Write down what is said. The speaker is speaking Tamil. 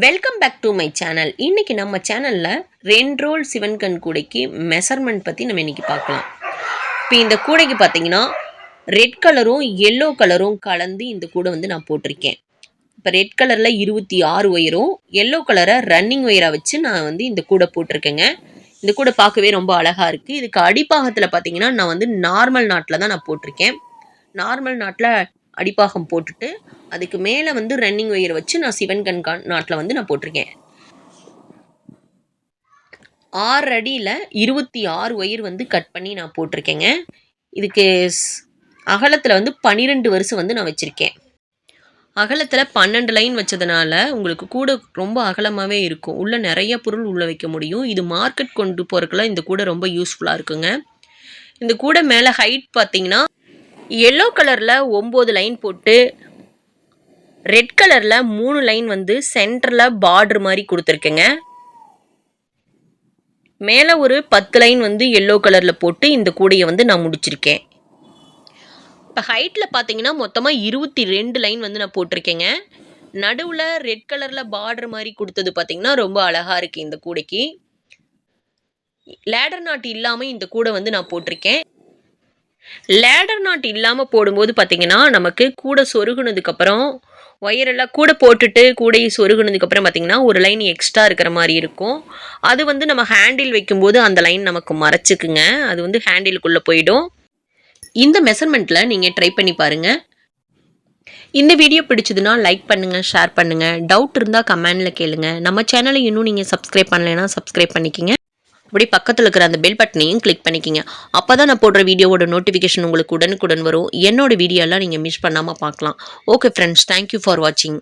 Welcome back to my channel இன்னைக்கு நம்ம சேனலில் ரெண்டு ரோல் சிவன் கண் கூடைக்கு மெஷர்மெண்ட் பற்றி நம்ம இன்னைக்கு பார்க்கலாம். இப்போ இந்த கூடைக்கு பார்த்தீங்கன்னா ரெட் கலரும் எல்லோ கலரும் கலந்து இந்த கூடை வந்து நான் போட்டிருக்கேன். இப்போ ரெட் கலரில் இருபத்தி ஆறு ஒயரும் எல்லோ கலரை ரன்னிங் ஒயராக வச்சு நான் வந்து இந்த கூடை போட்டிருக்கேங்க. இந்த கூடை பார்க்கவே ரொம்ப அழகாக இருக்குது இதுக்கு அடிப்பாகத்தில் பார்த்தீங்கன்னா நான் வந்து நார்மல் நாட்டில் தான் நான் போட்டிருக்கேன். நார்மல் நாட்டில் அடிப்பாகம் போட்டுட்டு அதுக்கு மேலே வந்து ரன்னிங் ஒயர் வச்சு நான் சிவன் கண்கான் நாட்டில் வந்து நான் போட்டிருக்கேன். ஆறு அடியில் இருபத்தி ஆறு ஒயர் வந்து கட் பண்ணி நான் போட்டிருக்கேங்க. இதுக்கு அகலத்தில் வந்து பன்னிரெண்டு வருஷம் வந்து நான் வச்சுருக்கேன். அகலத்தில் பன்னெண்டு லைன் வச்சதுனால உங்களுக்கு கூட ரொம்ப அகலமாகவே இருக்கும். உள்ளே நிறைய பொருள் உள்ளே வைக்க முடியும். இது மார்க்கெட் கொண்டு போகிறதுக்குலாம் இந்த கூடை ரொம்ப யூஸ்ஃபுல்லாக இருக்குங்க. இந்த கூடை மேலே ஹைட் பார்த்தீங்கன்னா எல்லோ கலரில் ஒம்பது லைன் போட்டு ரெட் கலரில் மூணு லைன் வந்து சென்டரில் பார்டர் மாதிரி கொடுத்துருக்கேங்க. மேலே ஒரு பத்து லைன் வந்து எல்லோ கலரில் போட்டு இந்த கூடையை வந்து நான் முடிச்சிருக்கேன். இப்போ ஹைட்டில் பார்த்தீங்கன்னா மொத்தமாக இருபத்தி ரெண்டு லைன் வந்து நான் போட்டிருக்கேங்க. நடுவில் ரெட் கலரில் பார்டர் மாதிரி கொடுத்தது பார்த்தீங்கன்னா ரொம்ப அழகாக இருக்குது இந்த கூடைக்கு. லேடர் நாட் இல்லாமல் இந்த கூடை வந்து நான் போட்டிருக்கேன். லேடர் நாட் இல்லாமல் போடும்போது பார்த்தீங்கன்னா நமக்கு கூடை சொருகுனதுக்கப்புறம் ஒயரெல்லாம் கூட போட்டுட்டு கூடையை சொருகுனதுக்கப்புறம் பார்த்தீங்கன்னா ஒரு லைன் எக்ஸ்ட்ரா இருக்கிற மாதிரி இருக்கும். அது வந்து நம்ம ஹேண்டில் வைக்கும்போது அந்த லைன் நமக்கு மறைச்சிக்குங்க. அது வந்து ஹேண்டிலுக்குள்ளே போயிடும். இந்த மெஷர்மெண்ட்டில் நீங்கள் ட்ரை பண்ணி பாருங்கள் இந்த வீடியோ பிடிச்சதுன்னா லைக் பண்ணுங்கள் ஷேர் பண்ணுங்கள் டவுட் இருந்தால் கமெண்டில் கேளுங்கள் நம்ம சேனலை இன்னும் நீங்கள் சப்ஸ்கிரைப் பண்ணலைன்னா சப்ஸ்கிரைப் பண்ணிக்கிங்க. இப்படி பக்கத்தில் இருக்கிற அந்த பெல் பட்டனையும் கிளிக் பண்ணிக்கிங்க. அப்போ தான் நான் போடுற வீடியோவோட நோட்டிஃபிகேஷன் உங்களுக்கு உடனுக்குடன் வரும். என்னோட வீடியோலாம் நீங்கள் மிஸ் பண்ணாமல் பார்க்கலாம். ஓகே ஃப்ரெண்ட்ஸ் தேங்க்யூ ஃபார் வாட்சிங்